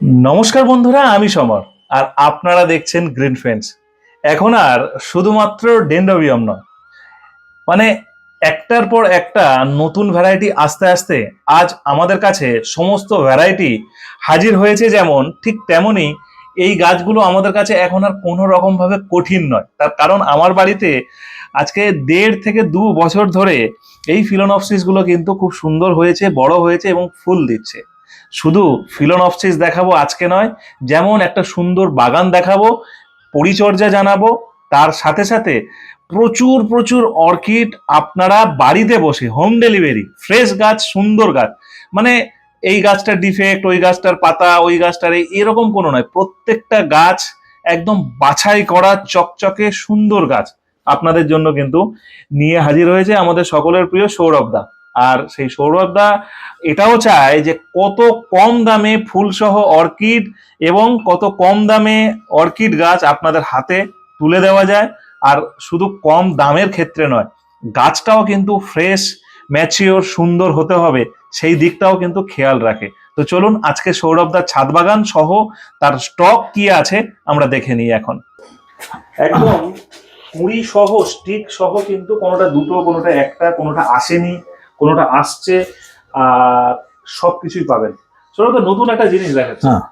নমস্কার বন্ধুরা, আমি সমর, আর আপনারা দেখছেন গ্রিন ফেন্স এখন আর শুধুমাত্র ডেন্ডোবিয়াম নয়। মানে একটার পর একটা নতুন ভ্যারাইটি আস্তে আস্তে আজ আমাদের কাছে সমস্ত ভ্যারাইটি হাজির হয়েছে যেমন, ঠিক তেমনই এই গাছগুলো আমাদের কাছে এখন আর কোনো রকম ভাবে কঠিন নয়। তার কারণ আমার বাড়িতে আজকে দেড় থেকে দু বছর ধরে এই ফিলোনপসিসগুলো কিন্তু খুব সুন্দর হয়েছে, বড় হয়েছে এবং ফুল দিচ্ছে। শুধু ফিলোনপসিস দেখাবো আজকে নয়, যেমন একটা সুন্দর বাগান দেখাবো, পরিচর্যা জানাব, তার সাথে সাথে প্রচুর প্রচুর অর্কিড আপনারা বাড়িতে বসে হোম ডেলিভারি ফ্রেশ গাছ, সুন্দর গাছ মানে এই গাছটার ডিফেক্ট ওই গাছটার পাতা, ওই গাছটার এরকম কোনো নয়, প্রত্যেকটা গাছ একদম বাছাই করা চকচকে সুন্দর গাছ আপনাদের জন্য কিন্তু নিয়ে হাজির হয়েছে আমাদের সকলের প্রিয় সৌরভ দা। আর সেই সৌরভদা এটাও চায় যে কত কম দামে ফুলসহ অর্কিড এবং কত কম দামে অর্কিড গাছ আপনাদের হাতে তুলে দেওয়া যায়। আর শুধু কম দামের ক্ষেত্রে নয়, গাছটাও কিন্তু ফ্রেশ ম্যাচিওর সুন্দর হতে হবে। সেই দিকটাও কিন্তু খেয়াল রাখে। তো চলুন আজকে সৌরভ দার ছাদ বাগান সহ তার স্টক কি আছে আমরা দেখে নিই এখন। একদম কুড়ি সহ স্টিক সহ কিন্তু কোনোটা দুটো, কোনোটা একটা, কোনোটা আসেনি। কোনোটা আসছে আর সব কিছুই পাবেন। সৌরভ দা নতুন একটা জিনিস দেখাচ্ছে। হ্যাঁ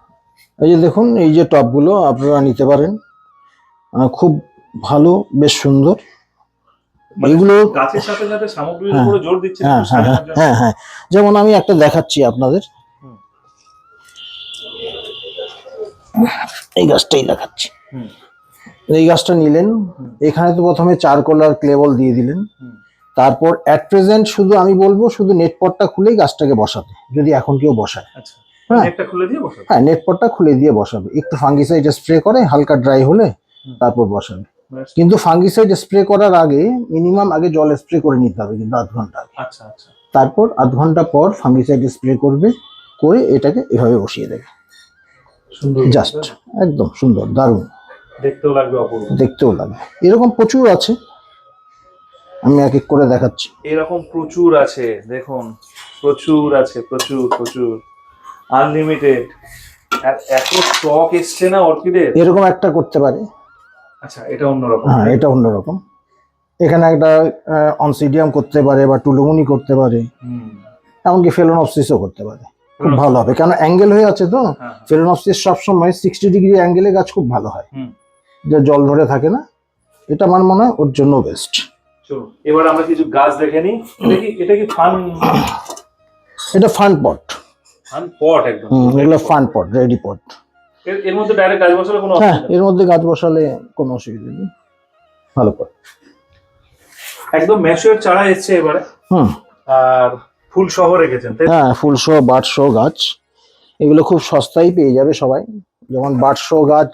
এই যে দেখুন এই যে টপগুলো আপনারা নিতে পারেন। খুব ভালো বেশ সুন্দর। মানে এগুলো গাছের সাথে সাথে সামগ্রীর হ্যাঁ, উপরে জোর দিচ্ছে হ্যাঁ হ্যাঁ হ্যাঁ হ্যাঁ। যেমন আমি একটা দেখাচ্ছি আপনাদের। এই গাছটাই দেখাচ্ছি। এই গাছটা নিলেন। এখানে তো প্রথমে চারকোল আর ক্লেবল দিয়ে দিলেন। তারপর অ্যাট প্রেজেন্ট শুধু আমি বলব শুধু নেটপটটা খুলেই গাছটাকে বসাতে যদি এখন কেউ বসায়। আচ্ছা। হ্যাঁ। হ্যাঁ নেটপটটা খুলে দিয়ে বসাবে। একটু ফাঙ্গিসাইড স্প্রে করে হালকা ড্রাই হলে তারপর বসাবে। কিন্তু ফাঙ্গিসাইড স্প্রে করার আগে মিনিমাম আগে জল স্প্রে করে নিতে হবে কিন্তু আধ ঘণ্টা আগে। আচ্ছা আচ্ছা। তারপর আধ ঘণ্টা পর ফাঙ্গিসাইড স্প্রে করবে করে এটাকে এভাবে বসিয়ে দেবে। সুন্দর। জাস্ট একদম সুন্দর দারুণ। দেখতেও লাগবে অপূর্ব। দেখতেও লাগে এরকম প্রচুর আছে। আমি এক এক করে দেখাচ্ছি। এরকম প্রচুর আছে দেখুন। প্রচুর আছে প্রচুর প্রচুর। আনলিমিটেড এত স্টক এসছে না অর্কিডের? এরকম একটা করতে পারে। আচ্ছা এটা অন্যরকম হ্যাঁ এটা অন্যরকম এখানে একটা অনসিডিয়াম করতে পারে বা টুলুমুনি করতে পারে। এমনকি ফেলোনপসিসও করতে পারে। খুব ভালো হবে। কেন অ্যাঙ্গেল হয়ে আছে তো? হ্যাঁ, হ্যাঁ। ফেলোনপসিস সবসময় সিক্সটি ডিগ্রি অ্যাঙ্গেলে গাছ খুব ভালো হয়। যে জল ধরে থাকে না এটা আমার মনে হয় ওর জন্য বেস্ট চলুন এবার আমরা কিছু গাছ দেখে নিই। এটা কি এটা কি ফান এটা ফান পট ফান পট একদম। এগুলো ফান পট রেডি পট এর- মধ্যে ডাইরেক্ট গাছ বসালে কোনো হ্যাঁ এর মধ্যে গাছ বসালে কোনো অসুবিধা নেই। ভালো পট একদম ম্যাচিওর চারা এসছে এবারে। হুম। আর ফুল সহ রেখেছেন তাই তো? হ্যাঁ ফুলশো বাটশো গাছ। এগুলো খুব সস্তায় পেয়ে যাবে সবাই। যেমন বাটশো গাছ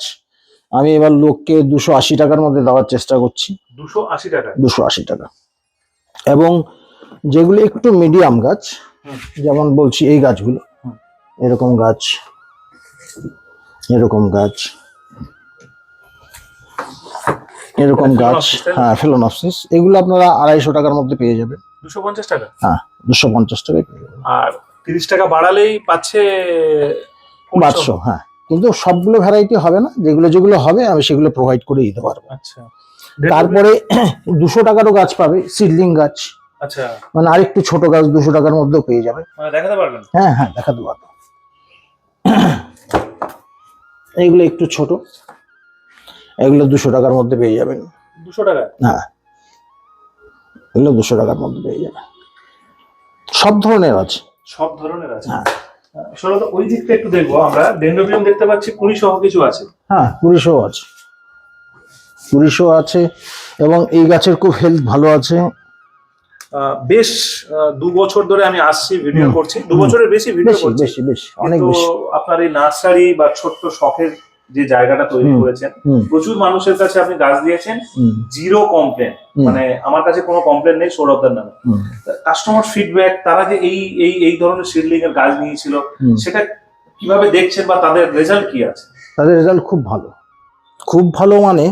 আমি এবার লোককে দুশো আশি টাকার মধ্যে দেওয়ার চেষ্টা করছি। দুশো আশি টাকা। দুশো আশি টাকা। এবং যেগুলো একটু মিডিয়াম গাছ যেমন বলছি এই গাছগুলো এরকম গাছ এরকম গাছ এরকম গাছ? হ্যাঁ ফেলোনপসিস। এগুলো আপনারা আড়াইশো টাকার মধ্যে পেয়ে যাবেন। দুশো পঞ্চাশ টাকা? হ্যাঁ দুশো পঞ্চাশ টাকায় পেয়ে যাবেন। আর তিরিশ টাকা বাড়ালেই পাচ্ছে পাঁচশো হ্যাঁ। কিন্তু সবগুলো ভ্যারাইটি হবে না যেগুলো যেগুলো হবে আমি সেগুলো প্রোভাইড করে দিতে পারব। আচ্ছা। তারপরে দুশো টাকারও গাছ পাবে সিডলিং গাছ। আচ্ছা। মানে আরেকটু ছোট গাছ দুশো টাকার মধ্যেও পেয়ে যাবে। মানে দেখাতে পারবেন? হ্যাঁ হ্যাঁ দেখাতে পারব। এইগুলো একটু ছোট। এগুলো দুশো টাকার মধ্যে পেয়ে যাবেন। দুশো টাকা হ্যাঁ। এগুলো দুশো টাকার মধ্যে পেয়ে যাবেন। সব ধরনের আছে। সব ধরনের আছে। হ্যাঁ। সরলতা ওই দিকটা একটু দেখব আমরা। ডেন্ড্রোবিয়াম দেখতে পাচ্ছি কুড়ি সহ কিছু আছে। হ্যাঁ কুড়িশো আছে। কুড়িশো আছে এবং এই গাছের খুব হেলথ ভালো আছে। আহ, বেশ দু বছর ধরে আমি আসছি ভিডিও করছি। দু বছরের বেশি ভিডিও করছি। বেশি বেশি অনেক বেশি। আপনার এই নার্সারি বা ছোট্ট শখের যে জায়গাটা তৈরি করেছেন প্রচুর মানুষের কাছে আপনি গাছ দিয়েছেন জিরো কমপ্লেন মানে আমার কাছে কোনো কমপ্লেন নেই সৌরভদার নামে। কাস্টমার ফিডব্যাক তারা যে এই এই এই ধরনের সিডলিং এর গাছ নিয়েছিল সেটা কীভাবে দেখছেন বা তাদের রেজাল্ট কি আছে? তাদের রেজাল্ট খুব ভালো। খুব ভালো মানে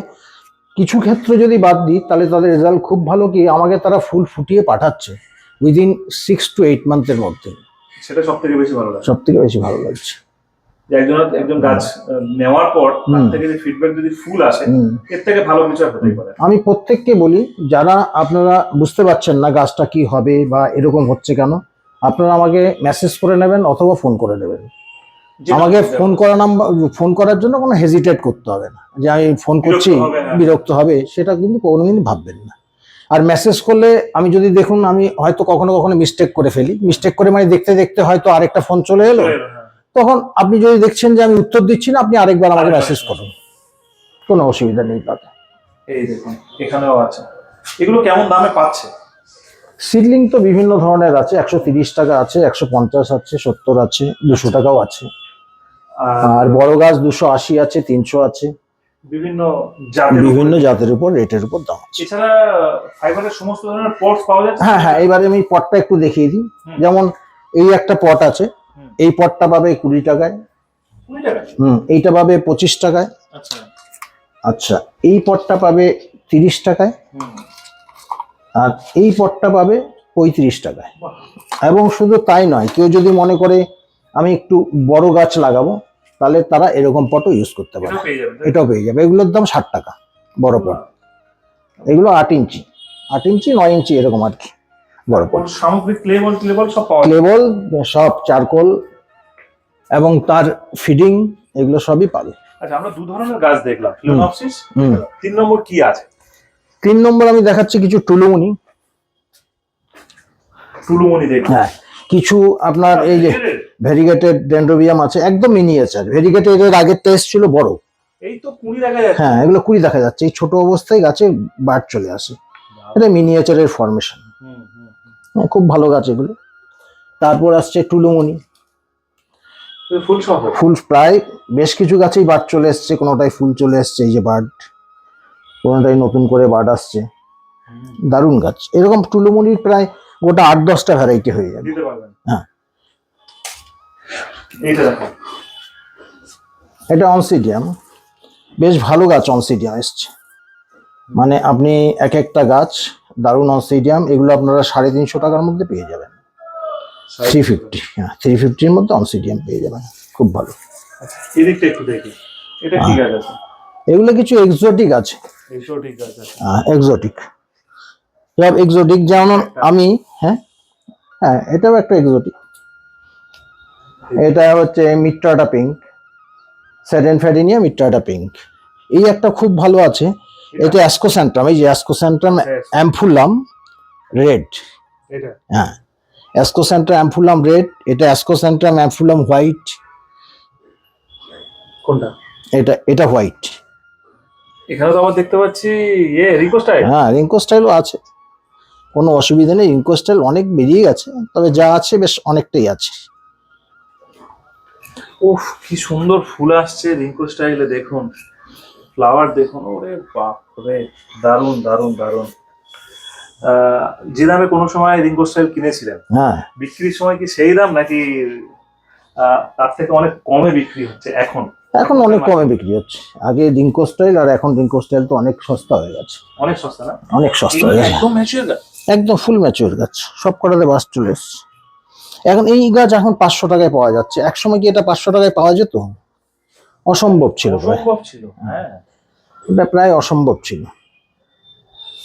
কিছু ক্ষেত্রে যদি বাদ দিই তাহলে তাদের রেজাল্ট খুব ভালো কি আমাকে তারা ফুল ফুটিয়ে পাঠাচ্ছে উইদিন সিক্স টু এইট মান্থের মধ্যে। সেটা সব থেকে বেশি ভালো লাগে সব থেকে বেশি ভালো লাগছে। যে একজন একজন গাছ নেওয়ার পর তার থেকে যে ফিডব্যাক যদি ফুল আসে এর থেকে ভালো কিছু আর হতেই পারে আমি প্রত্যেককে বলি যারা আপনারা বুঝতে পারছেন না গাছটা কি হবে বা এরকম হচ্ছে কেন আপনারা আমাকে মেসেজ করে নেবেন অথবা ফোন করে নেবেন। আমাকে ফোন করা নাম্বার ফোন করার জন্য কোনো হেজিটেট করতে হবে না। যে আমি ফোন করছি বিরক্ত হবে, সেটা কিন্তু কোনোদিনই ভাববেন না। আর মেসেজ করলে আমি যদি দেখুন আমি হয়তো কখনো কখনো মিস্টেক করে ফেলি। মিস্টেক করে মানে দেখতে দেখতে হয়তো আরেকটা ফোন চলে এলো হ্যাঁ। তখন আপনি যদি দেখছেন যে আমি উত্তর দিচ্ছি না আপনি আরেকবার আমাকে মেসেজ করুন। কোনো অসুবিধা নেই তাতে। এই দেখুন এখানেও আছে। এগুলো কেমন দামে পাচ্ছে? সিডলিং তো বিভিন্ন ধরনের আছে একশো তিরিশ টাকা আছে একশো পঞ্চাশ আছে সত্তর আছে দুশো টাকাও আছে। আর বড় গাছ দুশো আশি আছে তিনশো আছে। বিভিন্ন বিভিন্ন জাতের উপর রেটের উপর দাম এছাড়া ফাইবারের সমস্ত ধরনের পটস পাওয়া যাচ্ছে? হ্যাঁ হ্যাঁ এবারে আমি পটটা একটু দেখিয়ে দিই। যেমন এই একটা পট আছে। এই পটটা পাবে কুড়ি টাকায়। হুম এইটা পাবে পঁচিশ টাকায়। আচ্ছা। আচ্ছা এই পটটা পাবে তিরিশ টাকায় আর এই পটটা পাবে পঁয়ত্রিশ টাকায়। এবং শুধু তাই নয় কেউ যদি মনে করে আমি একটু বড় গাছ লাগাবো তাহলে তারা এরকম পটও ইউজ করতে পারে। এটাও পেয়ে যাবে এগুলোর দাম ষাট টাকা বড় পট। এগুলো আট ইঞ্চি। আট ইঞ্চি নয় ইঞ্চি এরকম আর কি বড় পট। সামগ্রিক ক্লেবল ক্লেবল সব ক্লেবল সব চারকোল এবং তার ফিডিং এগুলো সবই পাবে। আচ্ছা আমরা দু ধরনের গাছ দেখলাম। ফিলোনপসিস তিন নম্বর কি আছে? তিন নম্বর আমি দেখাচ্ছি কিছু টুলুমুনি। টুলুমনি দেখলাম হ্যাঁ কিছু আপনার এই যে ভেরিগেটেড? ডেন্ড্রোবিয়াম আছে একদম মিনিয়েচার ভেরিগেটেড এর আগের টেস্ট ছিল বড়। এই তো কুড়ি দেখা যাচ্ছে। হ্যাঁ এগুলো কুড়ি দেখা যাচ্ছে। এই ছোট অবস্থায় গাছে বাট চলে আসে। এটা মিনিয়েচারের ফরমেশন হুম। খুব ভালো গাছ এগুলো। তারপর আসছে টুলুমুনি। ফুল প্রায় বেশ কিছু গাছেই বাট চলে এসছে কোনোটাই ফুল চলে এসছে এই যে বার্ড কোনোটাই নতুন করে বার্ড আসছে। দারুণ গাছ। এরকম টুলুমুনির প্রায় গোটা আট দশটা ভ্যারাইটি হয়ে যাবে। হ্যাঁ। এটা অনসিডিয়াম বেশ ভালো গাছ অনসিডিয়াম এসছে। মানে আপনি এক একটা গাছ দারুণ অনসিডিয়াম এগুলো আপনারা সাড়ে তিনশো টাকার মধ্যে পেয়ে যাবেন। থ্রি ফিফটি হ্যাঁ থ্রি ফিফটির মধ্যে অনসিডিয়াম পেয়ে যাবেন খুব ভালো। এদিকটা একটু দেখি এটা কি গাছ আছে? এগুলো কিছু এক্সোটিক আছে। গাছ আছে। এক্সোটিক সব এক্সোটিক যেমন আমি হ্যাঁ হ্যাঁ এটাও একটা এক্সোটিক এটা হচ্ছে মিট্রাটা পিঙ্ক সেডেন ফ্যাডিনিয়া মিট্রাটা পিঙ্ক এই একটা খুব ভালো আছে। এটা? অ্যাসকোস্যান্ট্রাম এই যে অ্যাসকোস্যান্ট্রাম অ্যাম্ফুলাম রেড হ্যাঁ অ্যাসকোস্যান্ট্রাম অ্যাম্ফুলাম রেড এটা অ্যাসকোস্যান্ট্রাম অ্যাম্ফুলাম হোয়াইট কোনটা? এটা এটা হোয়াইট এখানে তো আবার দেখতে পাচ্ছি ইয়ে রিকো স্টাইল হ্যাঁ রিঙ্কো স্টাইলও আছে। কোনো অসুবিধা নেই রিঙ্কো স্টাইল অনেক বেরিয়ে গেছে তবে যা আছে বেশ অনেকটাই আছে। উফ কি সুন্দর ফুল আসছে রিঙ্কো স্টাইলে দেখুন। ফ্লাওয়ার দেখুন ওরে বাপ রে দারুণ দারুণ দারুণ আহ, যে দামে কোনো সময় রিঙ্কো স্টাইল কিনেছিলেন? হ্যাঁ। বিক্রির সময় কি সেই দাম নাকি তার থেকে অনেক কমে বিক্রি হচ্ছে এখন? এখন অনেক কমে বিক্রি হচ্ছে। আগে রিঙ্কো স্টাইল আর এখন রিঙ্কো স্টাইল তো অনেক সস্তা হয়ে গেছে। অনেক সস্তা না? অনেক সস্তা হয়ে গেছে। একদম ম্যাচিওর গাছ। একদম ফুল ম্যাচিওর গাছ। সব কটাতে বাস চলে এসছে। এখন এই গাছ এখন পাঁচশো টাকায় পাওয়া যাচ্ছে। এক সময় কি এটা পাঁচশো টাকায় পাওয়া যেত? অসম্ভব ছিল অসম্ভব ছিল হ্যাঁ। এটা প্রায় অসম্ভব ছিল।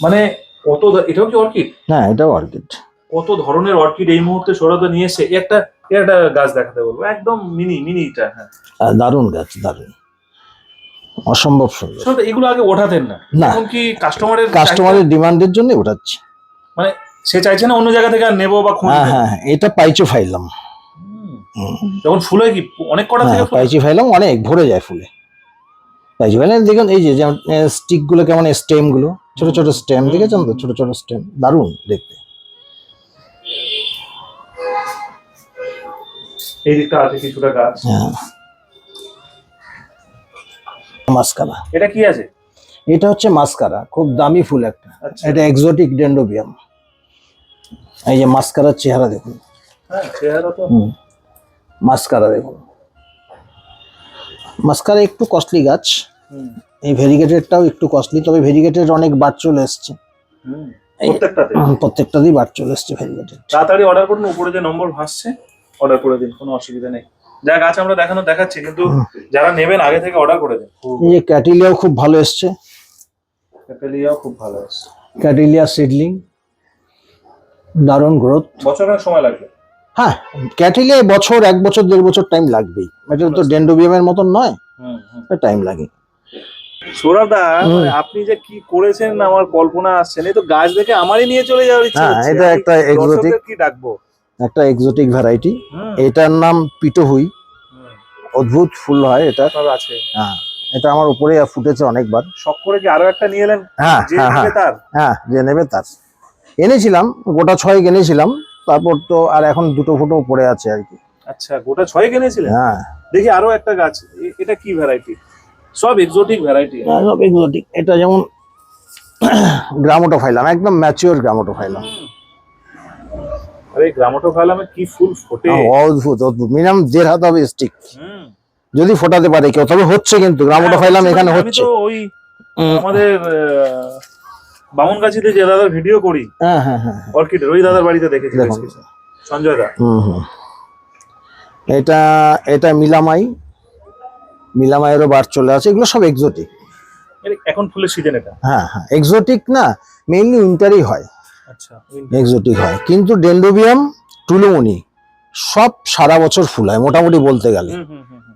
মানে কত এটাও কি অর্কিড? হ্যাঁ এটাও অর্কিড। কত ধরনের অর্কিড এই মুহূর্তে সৌরদা নিয়ে এসে একটা একটা গাছ দেখাতে বলব। একদম মিনি মিনিটা হ্যাঁ। দারুণ গাছ দারুণ। অসম্ভব সুন্দর। এগুলো আগে ওঠাতেন না। না। এখন কি কাস্টমারের কাস্টমারের ডিমান্ডের জন্য উঠাচ্ছি মানে সে চাইছে না অন্য জায়গা থেকে আর নেব বা হ্যাঁ হ্যাঁ হ্যাঁ, এটা পাইচো ফাইলাম। যখন ফুল কি অনেক কটা থেকে হ্যাঁ পাইচি ফাইলাম অনেক ভরে যায় ফুলে। দেখুন এই যে যেমন স্টিকগুলো কেমন স্টেমগুলো ছোট ছোট স্টেম দেখেছেন তো? ছোট ছোট স্টেম দারুণ দেখতে। এই দিকটা আছে কিছুটা গাছ। হ্যাঁ। মাস্কারা। এটা কি আছে? এটা হচ্ছে মাস্কারা খুব দামি ফুল একটা। আচ্ছা। এটা এক্সোটিক ডেন্ডোবিয়াম এই যে মাস্কারার চেহারা দেখুন। হ্যাঁ চেহারা তো হুম। মাস্কারা দেখুন। মাস্কারা একটু কস্টলি গাছ। এই ভেরিগেটেডটাও একটু কস্টলি তবে ভেরিগেটেড অনেক বাদ চলে এসছে। প্রত্যেকটাতে? প্রত্যেকটাতেই বাদ চলে এসছে ভেরিগেটেড তাড়াতাড়ি অর্ডার করুন উপরে যে নম্বর ভাসছে অর্ডার করে দিন কোনো অসুবিধা নেই। যা গাছ আমরা দেখানো দেখাচ্ছি কিন্তু যারা নেবেন আগে থেকে অর্ডার করে দেন। এই ক্যাটিলিয়াও খুব ভালো এসছে। ক্যাটেলিয়াও খুব ভালো আছে ক্যাটিলিয়া সিডলিং দারুণ গ্রোথ বছরের সময় লাগবে। হ্যাঁ ক্যাটিলিয়া বছর এক বছর দেড় বছর টাইম লাগবেই। এটা তো ডেন্ডোবিয়ামের মতন নয় টাইম লাগে। সৌরভ দা হুম। মানে আপনি যে কি করেছেন আমার কল্পনা আসছে না তো গাছ দেখে আমারই নিয়ে চলে যাওয়ার ইচ্ছা হ্যাঁ, এটা একটা দর্শকদের কি ডাকবো? একটা এক্সোটিক ভ্যারাইটি এটার নাম পিটোহুই। অদ্ভুত ফুল হয় এটা। আছে। হ্যাঁ এটা আমার উপরে ফুটেছে অনেকবার। শখ করে কি আরও একটা নিয়ে এলেন? হ্যাঁ হ্যাঁ হ্যাঁ। তার? হ্যাঁ যে নেবে তার। এনেছিলাম গোটা ছয় এনেছিলাম। তারপর তো আর এখন দুটো ফুটো পড়ে আছে আর কি। আচ্ছা গোটা ছয় কিনেছিলেন? হ্যাঁ। দেখি আরও একটা গাছ এটা কি ভ্যারাইটি সব এক্সোটিক ভ্যারাইটি হ্যাঁ, সব এক্সোটিক এটা যেমন গ্রামোটোফাইলাম একদম ম্যাচিওর গ্রামোটোফাইলাম। আরে গ্রামোটো ফাইলামে কি ফুল ফোটে? অদ্ভুত অদ্ভুত। মিনিমাম দেড় হাত হবে স্টিক হুম। যদি ফোটাতে পারে কেউ তবে হচ্ছে কিন্তু গ্রামোটোফাইলাম হ্যাঁ, এখানে হচ্ছে। ওই আমাদের বামনগাছিতে যে দাদার ভিডিও করি হ্যাঁ হ্যাঁ হ্যাঁ অর্কিডের ওই দাদার বাড়িতে দেখেছি। সঞ্জয় দা। হুম এটা এটা মিলামাই। মিলামাইয়েরও বার চলে আছে এগুলো সব এক্সোটিক এখন ফুলের সিজন এটা। হ্যাঁ হ্যাঁ। এক্সোটিক না মেইনলি উইন্টারই হয়। আচ্ছা এক্সোটিক হয়। কিন্তু ডেন্ডোবিয়াম টুলুমনি সব সারা বছর ফুল হয় মোটামুটি বলতে গেলে।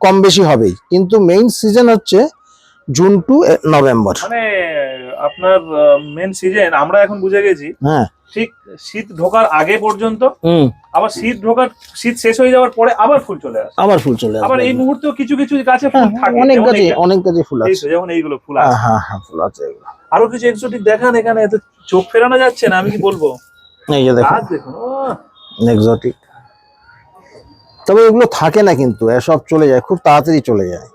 কম বেশি হবেই। কিন্তু মেইন সিজন হচ্ছে জুন টু নভেম্বর। মানে আপনার মেন সিজন আমরা এখন বুঝে গেছি হ্যাঁ। ঠিক শীত ঢোকার আগে পর্যন্ত আবার শীত ঢোকার শীত শেষ হয়ে যাওয়ার পরে আবার ফুল চলে আসে। আবার ফুল চলে আবার এই মুহূর্তেও কিছু কিছু গাছে ফুল হ্যাঁ, থাকে অনেক গাছে অনেক গাছে ফুল আছে। যেমন এইগুলো ফুল হ্যাঁ আছে। হ্যাঁ হ্যাঁ ফুল আছে এগুলো। আরও কিছু এক্সোটিক দেখান এখানে তো চোখ ফেরানো যাচ্ছে না আমি কি বলব? এই যে দেখুন। দেখুন এক্সোটিক তবে এগুলো থাকে না কিন্তু সব চলে যায় খুব তাড়াতাড়ি চলে যায়।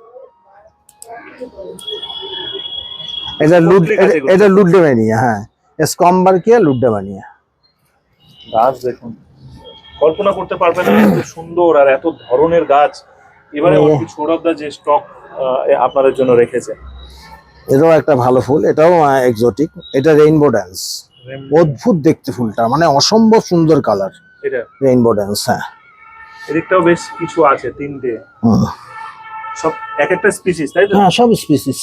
এটা লুড এটা-। এটা লুড্ডেমানিয়া হ্যাঁ। স্কম্বার কে কি লুড্ডেমানিয়া গাছ দেখুন। কল্পনা করতে পারবেন না এত সুন্দর আর এত ধরনের গাছ। এবারে অর্কিড সৌরভদা যে স্টক আপনাদের জন্য রেখেছে। এটাও একটা ভালো ফুল এটাও এক্সোটিক এটা রেইনবো ড্যান্স অদ্ভুত দেখতে ফুলটা মানে অসম্ভব সুন্দর কালার এটা। রেইনবো ড্যান্স হ্যাঁ। এদিকটাও বেশ কিছু আছে তিনটে। সব এক একটা স্পিসিস তাই তো? হ্যাঁ সব স্পিসিস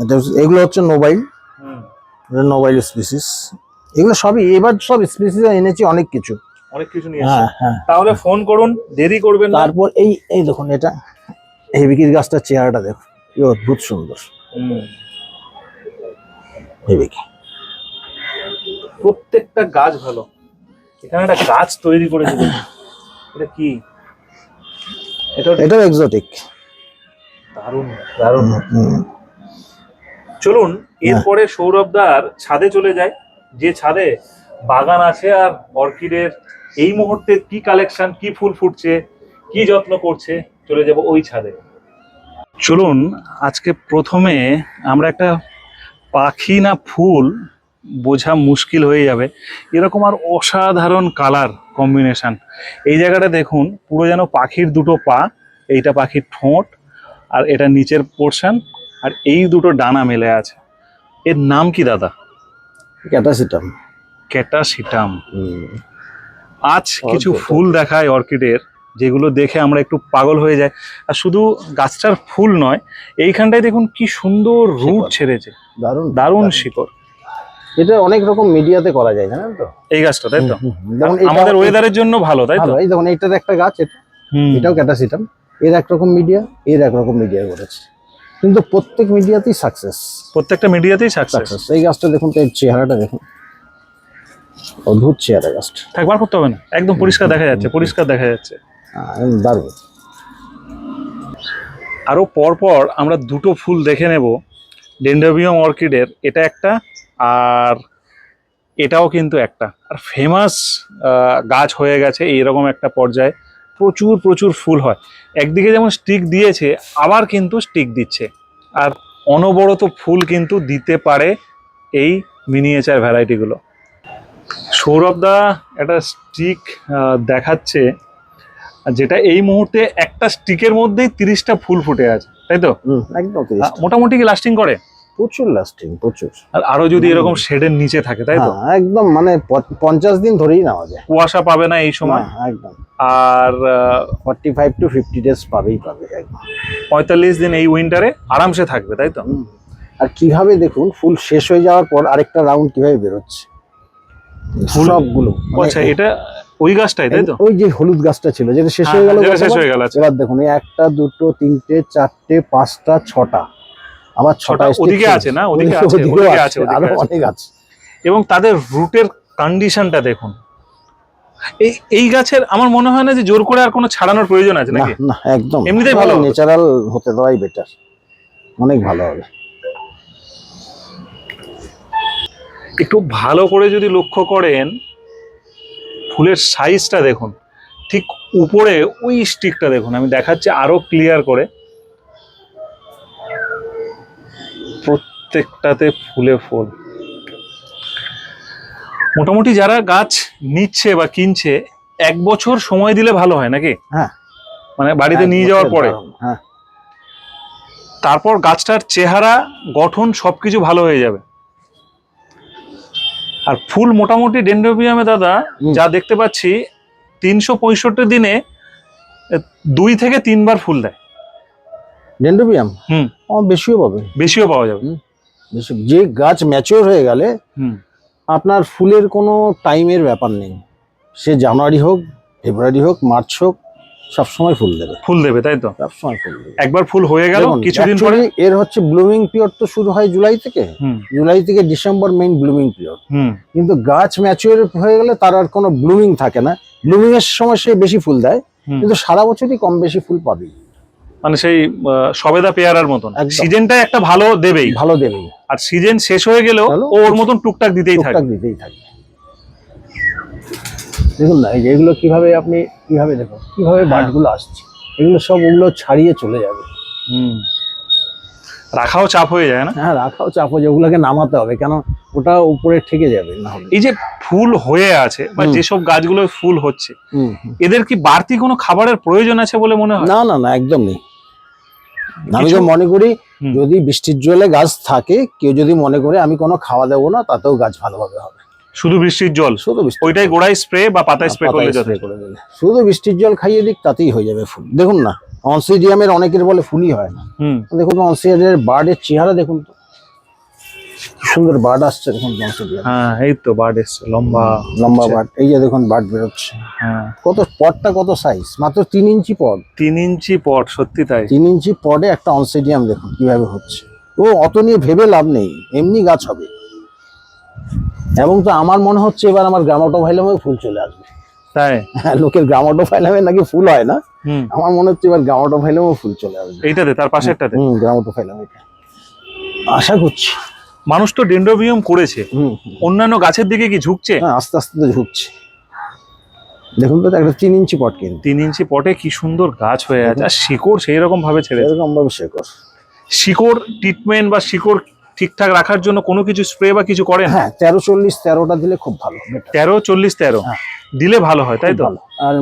এটা এগুলো হচ্ছে নোবাইল। হুম, নোবাইল স্পিসিস এগুলো সবই এবার সব স্পিসিস এনেছি অনেক কিছু। অনেক কিছু নিয়ে হ্যাঁ হ্যাঁ। তাহলে ফোন করুন দেরি করবেন না। তারপর এই এই দেখুন এটা হেবিকির গাছটার চেহারাটা দেখুন। কি অদ্ভুত সুন্দর। হুম, হেবিকি প্রত্যেকটা গাছ ভালো। এখানে একটা গাছ তৈরি করেছে এটা কি? এটা এটাও এক্সোটিক দারুণ দারুণ। চলুন হ্যাঁ। এরপরে সৌরভদার ছাদে চলে যায় যে ছাদে বাগান আছে আর অর্কিডের এই মুহূর্তে কি কালেকশন কি ফুল ফুটছে কি যত্ন করছে চলে যাব ওই ছাদে। চলুন আজকে প্রথমে আমরা একটা পাখি না ফুল বোঝা মুশকিল হয়ে যাবে। এরকম আর অসাধারণ কালার কম্বিনেশন। এই জায়গাটা দেখুন পুরো যেন পাখির দুটো পা এইটা পাখির ঠোঁট আর এটা নিচের পোর্শন আর এই দুটো ডানা মেলে আছে। এর নাম কি দাদা? ক্যাটাসিটাম। ক্যাটাসিটাম। আজ কিছু ফুল দেখায় অর্কিডের যেগুলো দেখে আমরা একটু পাগল হয়ে যাই। আর শুধু গাছটার ফুল নয় এইখানটায় দেখুন কি সুন্দর রুট ছেড়েছে। দারুণ দারুণ শিকড়। এটা অনেক রকম মিডিয়াতে করা যায় জানেন তো? এই গাছটা তাই তো? আমাদের ওয়েদারের জন্য ভালো তাই তো? এই দেখুন এটার একটা গাছ এটা। এটাও ক্যাটাসিটাম। এর একরকম মিডিয়া এর একরকম মিডিয়া করেছে কিন্তু প্রত্যেক মিডিয়াতেই সাকসেস প্রত্যেকটা মিডিয়াতেই সাকসেস এই গাছটা দেখুন তো এর চেহারাটা দেখুন। অদ্ভুত চেহারা গাছটা। থাক বার করতে হবে না। একদম পরিষ্কার দেখা যাচ্ছে পরিষ্কার দেখা যাচ্ছে। দারুণ। আরও পরপর আমরা দুটো ফুল দেখে নেব। ডেন্ডাবিয়াম অর্কিডের এটা একটা আর এটাও কিন্তু একটা। আর ফেমাস গাছ হয়ে গেছে এইরকম একটা পর্যায়ে। প্রচুর প্রচুর ফুল হয়। একদিকে যেমন স্টিক দিয়েছে আবার কিন্তু স্টিক দিচ্ছে। আর অনবরত ফুল কিন্তু দিতে পারে এই মিনিয়েচার ভ্যারাইটিগুলো সৌরভদা একটা স্টিক দেখাচ্ছে যেটা এই মুহূর্তে একটা স্টিকের মধ্যেই তিরিশটা ফুল ফুটে আছে তাই তো? একদম মোটামুটি কি লাস্টিং করে? প্রচুর লাস্টিং প্রচুর। আর আরও যদি এরকম শেডের নিচে থাকে তাই তো? হ্যাঁ একদম মানে পঞ্চাশ দিন ধরেই নেওয়া যায়। কুয়াশা পাবে না এই সময়? না, একদম। আর forty five to fifty days পাবেই পাবে একদম। পঁয়তাল্লিশ দিন এই উইন্টারে আরামসে থাকবে তাই তো? আর কীভাবে দেখুন ফুল শেষ হয়ে যাওয়ার পর আরেকটা রাউন্ড কীভাবে বেরোচ্ছে? সবগুলো। মানে আচ্ছা এটা ওই গাছটাই তাই তো? ওই যে হলুদ গাছটা ছিল যেটা শেষ হ্যাঁ, হয়ে গেল শেষ হয়ে গেল আচ্ছা। এবার দেখুন একটা দুটো তিনটে চারটে পাঁচটা ছটা আবার ছটা ওদিকে আছে না? ওদিকে আছে, ওদিকে আছে, আরও অনেক আছে। এবং তাদের রুটের কন্ডিশনটা দেখুন। এই এই গাছের আমার মনে হয় না যে জোর করে আর কোনো ছাড়ানোর প্রয়োজন আছে না নাকি? না একদম এমনিতেই ভালো ন্যাচারাল হতে দেওয়াই বেটার অনেক ভালো হবে। একটু ভালো করে যদি লক্ষ্য করেন ফুলের সাইজটা দেখুন। ঠিক উপরে ওই স্টিকটা দেখুন। আমি দেখাচ্ছি আরও ক্লিয়ার করে। প্রত্যেকটাতে ফুলে ফুল। মোটামুটি যারা গাছ নিচ্ছে বা কিনছে এক বছর সময় দিলে ভালো হয় নাকি? হ্যাঁ। মানে বাড়িতে নিয়ে যাওয়ার পরে। হ্যাঁ। তারপর গাছটার চেহারা গঠন সবকিছু ভালো হয়ে যাবে। আর ফুল মোটামুটি ডেন্ড্রোবিয়ামে দাদা যা দেখতে পাচ্ছি তিনশো পঁয়ষট্টি দিনে দুই থেকে তিনবার ফুল দেয়। ডেন্ডোবিয়াম হুম। বেশিও পাবে। বেশিও পাওয়া যাবে। বেশি। যে গাছ ম্যাচিওর হয়ে গেলে আপনার ফুলের কোনো টাইমের ব্যাপার নেই। সে জানুয়ারি হোক ফেব্রুয়ারি হোক মার্চ হোক সবসময় ফুল দেবে। ফুল দেবে তাই তো? সবসময় ফুল দেবে। একবার ফুল হয়ে গেল কিছুদিন পরে এর হচ্ছে ব্লুমিং পিরিয়ড তো শুরু হয় জুলাই থেকে। হুম। জুলাই থেকে ডিসেম্বর মেইন ব্লুমিং পিরিয়ড হুম। কিন্তু গাছ ম্যাচিওর হয়ে গেলে তার আর কোনো ব্লুমিং থাকে না। ব্লুমিং এর সময় সে বেশি ফুল দেয়। কিন্তু সারা বছরই কম বেশি ফুল পাবেই। মানে সেই সবেদা পেয়ারার মতন। সিজনটা একটা ভালো দেবেই। ভালো দেবেই। আর সিজন শেষ হয়ে গেলেও ওর মতন টুকটাক দিতেই থাকে টুকটাক দিতেই থাকে দেখুন না এই যে এগুলো কীভাবে আপনি কীভাবে দেখুন কীভাবে হ্যাঁ। বাটগুলো আসছে এগুলো সব ওগুলো ছাড়িয়ে চলে যাবে। হুম। রাখাও চাপ হয়ে যায় না? হ্যাঁ রাখাও চাপ হয়ে যায় ওগুলোকে নামাতে হবে কেন? ওটা উপরে ঠেকে যাবে না হলে। এই যে ফুল হয়ে আছে বা। যেসব গাছগুলো ফুল হচ্ছে। এদের কি বাড়তি কোনো খাবারের প্রয়োজন আছে বলে মনে হয়? না না না একদম নেই। আমি তো মনে করি যদি বৃষ্টির জলে গাছ থাকে কেউ যদি মনে করে আমি কোনো খাওয়া দেবো না তাতেও গাছ ভালোভাবে হবে। শুধু বৃষ্টির জল? শুধু ওইটাই গোড়ায় স্প্রে বা পাতায় স্প্রে করে দিলে। শুধু বৃষ্টির জল খাইয়ে দিক তাতেই হয়ে যাবে ফুল। দেখুন না অনসিডিয়ামের অনেকের বলে ফুলই হয় না। দেখুন অনসিডিয়ামের বার্ডের চেহারা দেখুন তো। সুন্দর বার্ড আসছে দেখুন হ্যাঁ এই তো বার্ড এসছে লম্বা লম্বা। বার্ড এই যে দেখুন বার্ড বেরোচ্ছে। হ্যাঁ। কত পটটা কত সাইজ মাত্র তিন ইঞ্চি পট। তিন ইঞ্চি পট সত্যি তাই। তিন ইঞ্চি পটে একটা অনসিডিয়াম দেখুন কীভাবে হচ্ছে। ও অত নিয়ে ভেবে লাভ নেই এমনি গাছ হবে। এবং তো আমার মনে হচ্ছে এবার আমার গ্রামাটো ফাইলামে ফুল চলে আসবে। তাই? হ্যাঁ লোকের গ্রামাটো ফাইলামে নাকি ফুল হয় না? আমার মনে হচ্ছে এবার গ্রামাটো ফাইলামেও ফুল চলে আসবে। এইটাতে তার পাশেরটাতে? হুম গ্রামাটো ফাইলাম এটা। আশা করছি। মানুষ তো ডেন্ড্রোবিয়াম করেছে। অন্যান্য গাছের দিকে কি ঝুঁকছে? আস্তে আস্তে তো ঝুঁকছে। দেখুন তো একটা তিন ইঞ্চি পট কিন্তু। তিন ইঞ্চি পটে কি সুন্দর গাছ হয়ে আছে। আর শিকড় সেই রকম ভাবে ছেড়ে এরকম ভাবে শিকড়। শিকড় ট্রিটমেন্ট বা শিকড় ঠিকঠাক রাখার জন্য কোনো কিছু স্প্রে বা কিছু করে হ্যাঁ তেরো চল্লিশ তেরোটা দিলে খুব ভালো তেরো চল্লিশ তেরো। হ্যাঁ। দিলে ভালো হয় তাই তো? আর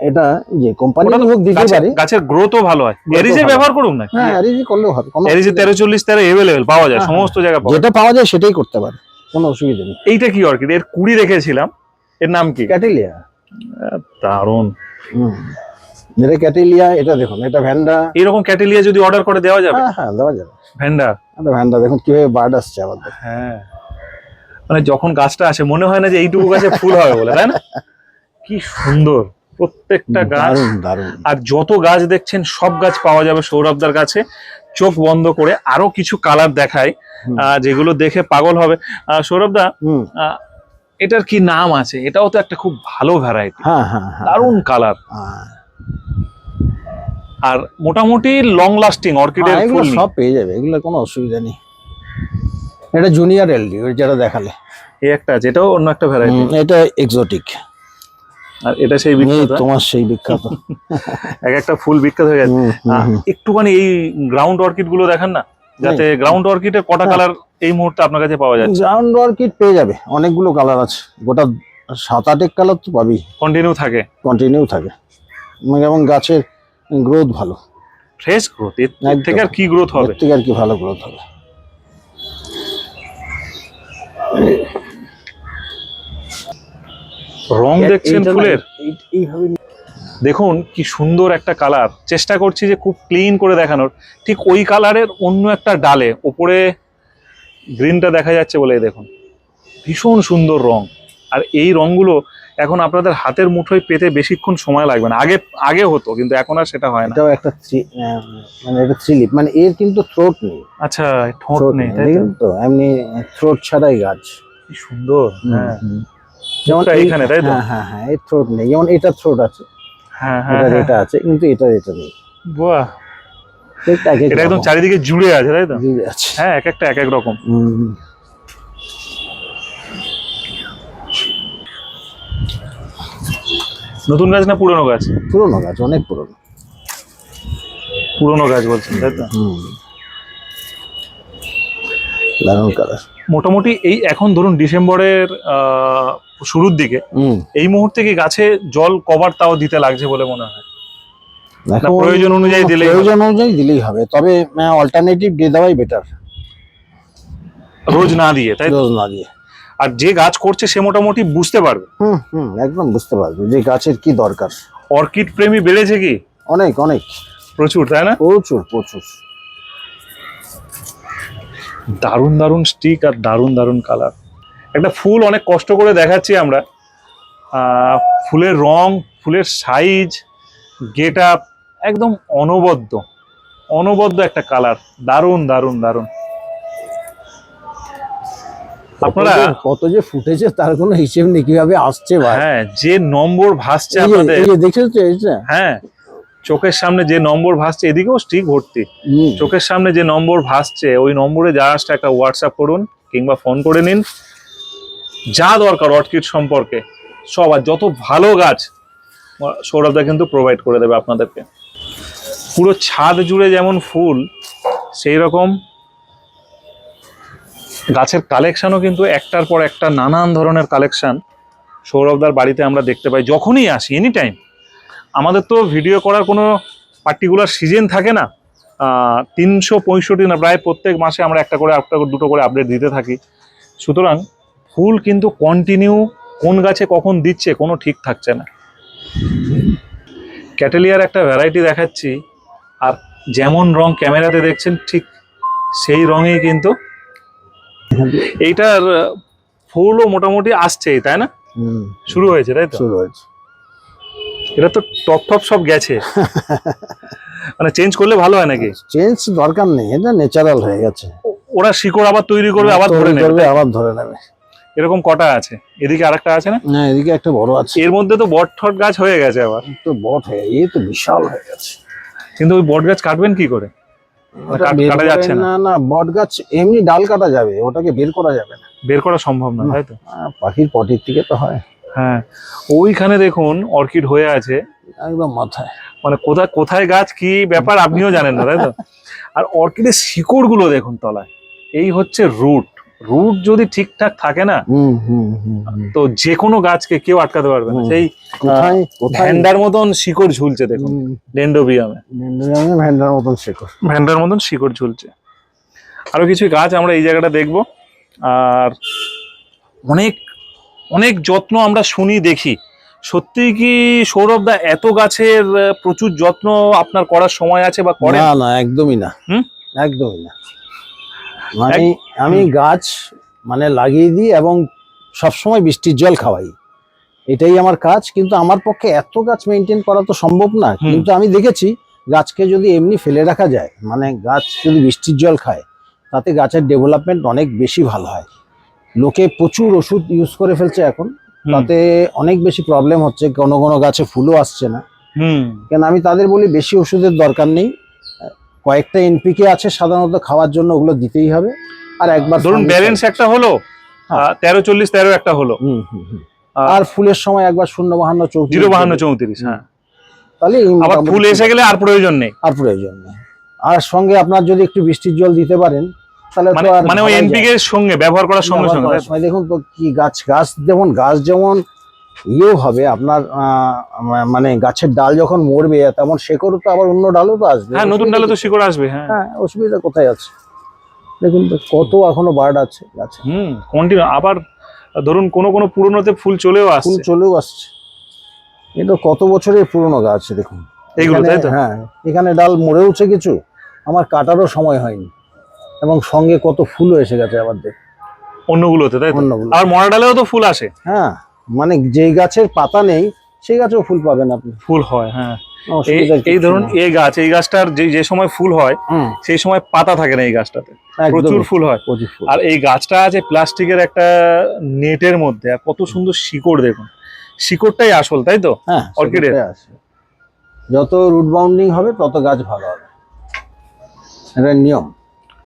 এটা যে কোম্পানি হোক দিতে গাছের- পারে। গাছের গ্রোথও ভালো হয়। এরিজে ব্যবহার করুন না হ্যাঁ অ্যারিজি করলেও হবে এরিজে তেরো চল্লিশ তেরো এভেলেবেল পাওয়া যায় হ্যাঁ, সমস্ত জায়গা পাওয়া যায়। যেটা পাওয়া যায় সেটাই করতে পারে কোনো অসুবিধা নেই। এইটা কি অর্কিড এর কুড়ি রেখেছিলাম এর নাম কি? ক্যাটেলিয়া দারুণ। এটা ক্যাটেলিয়া এটা দেখুন এটা ভ্যান্ডা এরকম ক্যাটেলিয়া যদি অর্ডার করে দেওয়া যাবে? হ্যাঁ হ্যাঁ দেওয়া যাবে। ভ্যান্ডা ভ্যান্ডা দেখুন কীভাবে বার্ড আসছে আমাদের হ্যাঁ। মানে যখন গাছটা আসে মনে হয় না যে এইটুকু গাছে ফুল হবে বলে তাই না? কি সুন্দর প্রত্যেকটা গাছ। আর যত গাছ দেখছেন সব গাছ পাওয়া যাবে সৌরভদার কাছে। চোখ বন্ধ করে আরও কিছু কালার দেখায় আহ, যেগুলো দেখে পাগল হবে। আহ, সৌরভদা এটার কি নাম আছে? এটাও তো একটা খুব ভালো ভ্যারাইটি হ্যাঁ হ্যাঁ হ্যাঁ দারুণ কালার। আর মোটামুটি লং লাস্টিং অর্কিডের ফুল সব পেয়ে যাবে এগুলো কোনো অসুবিধা নেই। এটা জুনিয়র এলডি ওই যেটা দেখালে। এই একটা আছে এটাও অন্য একটা ভ্যারাইটি এটা এক্সোটিক আর এটা সেই বিখ্যাত। তোমার সেই বিখ্যাত। এক একটা ফুল বিখ্যাত হয়ে গেছে। একটুখানি এই গ্রাউন্ড অর্কিডগুলো দেখেন না? যাতে গ্রাউন্ড অর্কিডে কটা হ্যাঁ। কালার এই মুহূর্তে আপনার কাছে পাওয়া যাচ্ছে গ্রাউন্ড অর্কিড পেয়ে যাবে অনেকগুলো কালার আছে। গোটা সাত আটেক কালার তো পাবি। কন্টিনিউ থাকে। কন্টিনিউ থাকে। মানে এবং গাছের গ্রোথ ভালো। ফ্রেশ গ্রোথ এর থেকে আর কি গ্রোথ হবে? এর থেকে আর কি ভালো গ্রোথ হবে। রং দেখছেন ফুলের? এইভাবে দেখুন কি সুন্দর একটা কালার। চেষ্টা করছি যে খুব ক্লিন করে দেখানোর। ঠিক ওই কালারের অন্য একটা ডালে ওপরে গ্রিনটা দেখা যাচ্ছে বলে দেখুন। ভীষণ সুন্দর রং। আর এই রংগুলো এখন আপনাদের হাতের মুঠোয় পেতে বেশিক্ষণ সময় লাগবে না। আগে আগে হতো কিন্তু এখন আর সেটা হয় না। এটাও একটা থ্রি- মানে এটা থ্রিলিপ মানে এর কিন্তু থ্রোট নেই। আচ্ছা ঠোঁট থ্রোট নেই তাই তো? এমনি থ্রোট ছাড়াই গাছ। কি সুন্দর হ্যাঁ। যেমন এইখানে, তাই তো? হ্যাঁ হ্যাঁ হ্যাঁ এর থ্রোট নেই। যেমন এটা থ্রোট আছে। হ্যাঁ হ্যাঁ হ্যাঁ। এটা আছে কিন্তু এটা এটা নেই। বাহ। এটা একদম চারিদিকে জুড়ে আছে তাই তো? জুড়ে আছে। হ্যাঁ এক একটা এক এক রকম। হুম। নতুন গাছ না পুরনো গাছ? পুরোনো গাছ অনেক পুরোনো। পুরনো গাছ বলছেন তাই তো? দারুণ কালার মোটামুটি এই এখন ধরুন ডিসেম্বরের শুরুর দিকে এই মুহূর্তে কি গাছে জল কভার তাও দিতে লাগছে বলে মনে হয়? প্রয়োজন অনুযায়ী দিলেই হবে। প্রয়োজন অনুযায়ী দিলেই হবে তবে অল্টারনেটিভ দিয়ে দেওয়াই বেটার রোজ না দিয়ে তাই রোজ না দিয়ে। আর যে গাছ করছে সে মোটামুটি বুঝতে পারবে। হুম হুম একদম বুঝতে পারবে যে গাছের কি দরকার। অর্কিড প্রেমী বেড়েছে কি? অনেক অনেক। প্রচুর তাই না? প্রচুর প্রচুর। দারুণ দারুণ স্টিক আর দারুণ দারুণ কালার একটা ফুল অনেক কষ্ট করে দেখাচ্ছি আমরা। ফুলের রং ফুলের সাইজ গেট আপ একদম অনবদ্য। অনবদ্য একটা কালার দারুণ দারুণ দারুণ। আপনারা কত যে- ফুটেছে তার কোনো হিসেব নেই কীভাবে আসছে ভাই হ্যাঁ যে নম্বর ভাসছে আপনাদের দেখেছ হ্যাঁ চোখের সামনে যে নম্বর ভাসছে এদিকেও স্টিক ভর্তি। চোখের সামনে যে নম্বর ভাসছে ওই নম্বরে জাস্ট একটা হোয়াটসঅ্যাপ করুন কিংবা ফোন করে নিন। যা দরকার অর্কিড সম্পর্কে সব আর যত ভালো গাছ সৌরভদা কিন্তু প্রোভাইড করে দেবে আপনাদেরকে। পুরো ছাদ জুড়ে যেমন ফুল সেই রকম গাছের কালেকশানও কিন্তু একটার পর একটা নানান ধরনের কালেকশান সৌরভদার বাড়িতে আমরা দেখতে পাই, যখনই আসি এনি টাইম আমাদের তো ভিডিও করার কোনো পার্টিকুলার সিজন থাকে না। তিনশো পঁয়ষট্টি না, প্রায় প্রত্যেক মাসে আমরা একটা করে, একটা দুটো করে আপডেট দিতে থাকি। সুতরাং ফুল কিন্তু কন্টিনিউ কোন গাছে কখন দিচ্ছে, কোনো ঠিক থাকছে না। ক্যাটেলিয়ার একটা ভ্যারাইটি দেখাচ্ছি, আর যেমন রং ক্যামেরাতে দেখছেন, ঠিক সেই রঙেই কিন্তু এইটার ফুলও মোটামুটি আসছেই তাই না? শুরু হয়েছে তাই তো? শুরু হয়েছে। এটা তো টপ টপ সব গেছে। মানে চেঞ্জ করলে ভালো হয় নাকি? চেঞ্জ দরকার নেই এটা ন্যাচারাল হয়ে গেছে। ওরা শিকড় আবার তৈরি করবে আবার ধরে নেবে আবার ধরে নেবে। এরকম কটা আছে? এদিকে আরেকটা আছে না? না এদিকে একটা বড় আছে। এর মধ্যে তো বট ঠট গাছ হয়ে গেছে আবার। তো বট হয়ে এই তো বিশাল হয়ে গেছে। কিন্তু ওই বট গাছ কাটবেন কি করে? কাট- যাচ্ছে না। না না বট গাছ এমনি ডাল কাটা যাবে ওটাকে বের করা যাবে না। বের করা সম্ভব না তাই তো? পাখির পটির থেকে তো হয়। হ্যাঁ ওইখানে দেখুন অর্কিড হয়ে আছে। একদম মাথায়। মানে কোথায় কোথায় গাছ কি ব্যাপার আপনিও জানেন না তাই তো? আর অর্কিডের শিকড়গুলো দেখুন তলায় এই হচ্ছে রুট। রুট যদি ঠিকঠাক থাকে না। তো যে কোনো গাছকে কেউ আটকাতে পারবে না। সেই ভ্যান্ডার মতন শিকড় ঝুলছে দেখুন ডেন্ডোবিয়ামে ভ্যান্ডার মতন শেকড়। ভ্যান্ডার মতন শিকড় ঝুলছে। আরও কিছু গাছ আমরা এই জায়গাটা দেখব। আর অনেক অনেক যত্ন আমরা শুনি দেখি। সত্যি কি সৌরভ দা এত গাছের প্রচুর যত্ন আপনার করার সময় আছে বা করে না না একদমই না। হুম? একদমই না। মানে আমি গাছ মানে লাগিয়ে দিই এবং সবসময় বৃষ্টির জল খাওয়াই। এটাই আমার কাজ কিন্তু আমার পক্ষে এত গাছ মেনটেন করা তো সম্ভব না। কিন্তু আমি দেখেছি গাছকে যদি এমনি ফেলে রাখা যায় মানে গাছ যদি বৃষ্টির জল খায় তাতে গাছের ডেভেলপমেন্ট অনেক বেশি ভালো হয়। লোকে প্রচুর ওষুধ ইউজ করে ফেলছে এখন। তাতে অনেক বেশি প্রবলেম হচ্ছে কোনো কোনো গাছে ফুলও আসছে না। কেন আমি তাদের বলি বেশি ওষুধের দরকার নেই। কয়েকটা এনপিকে আছে সাধারণত খাওয়ার জন্য ওগুলো দিতেই হবে। আর একবার ধরুন ব্যালেন্স একটা হলো হ্যাঁ। তেরো চল্লিশ তেরো একটা হলো। আর ফুলের সময় একবার শূন্য বাহান্ন চৌত্রিশ। জিরো বাহান্ন চৌত্রিশ হ্যাঁ। তাহলে আবার ফুল এসে গেলে আর প্রয়োজন নেই। আর প্রয়োজন নেই। আর সঙ্গে আপনার যদি একটু বৃষ্টির জল দিতে পারেন তাহলে মানে মানে ওই এনপিকে এর সঙ্গে ব্যবহার করার সঙ্গে সঙ্গে দেখুন তো কি গাছ গাছ যেমন গাছ যেমন ইয়েও হবে আপনার মানে গাছের ডাল যখন মরবে তেমন শেকড় তো আবার অন্য ডালও তো আসবে। হ্যাঁ নতুন ডালে তো? শিকড় আসবে হ্যাঁ। হ্যাঁ অসুবিধা কোথায় আছে? দেখুন কত এখনও বার্ড আছে গাছে। হুম কন্টিনিউ আবার ধরুন কোনো কোনো পুরনোতে ফুল চলেও আসছে। ফুল চলেও আসছে। এটা কত বছরের পুরনো গাছ দেখুন। এইগুলো তাই তো? হ্যাঁ এখানে ডাল মরেওছে কিছু আমার কাটারও সময় হয়নি। এবং সঙ্গে কত ফুলও এসে গেছে আবার দেখ। অন্যগুলোতে তাই তো? অন্যগুলো। আর মরা ডালেও তো ফুল আসে। হ্যাঁ। মানে যেই গাছের পাতা নেই সেই গাছেও ফুল পাবেন আপনি। ফুল হয় হ্যাঁ। এই ধরুন। এই গাছ এই গাছটার যে যে সময় ফুল হয় সেই সময় পাতা থাকে না এই গাছটাতে। প্রচুর ফুল হয়। আর এই গাছটা আছে প্লাস্টিকের একটা নেটের মধ্যে আর কত সুন্দর শিকড় দেখুন। শিকড়টাই আসল তাই তো? হ্যাঁ অর্কিডের? আছে যত রুট বাউন্ডিং হবে তত গাছ ভালো হবে। এটা নিয়ম।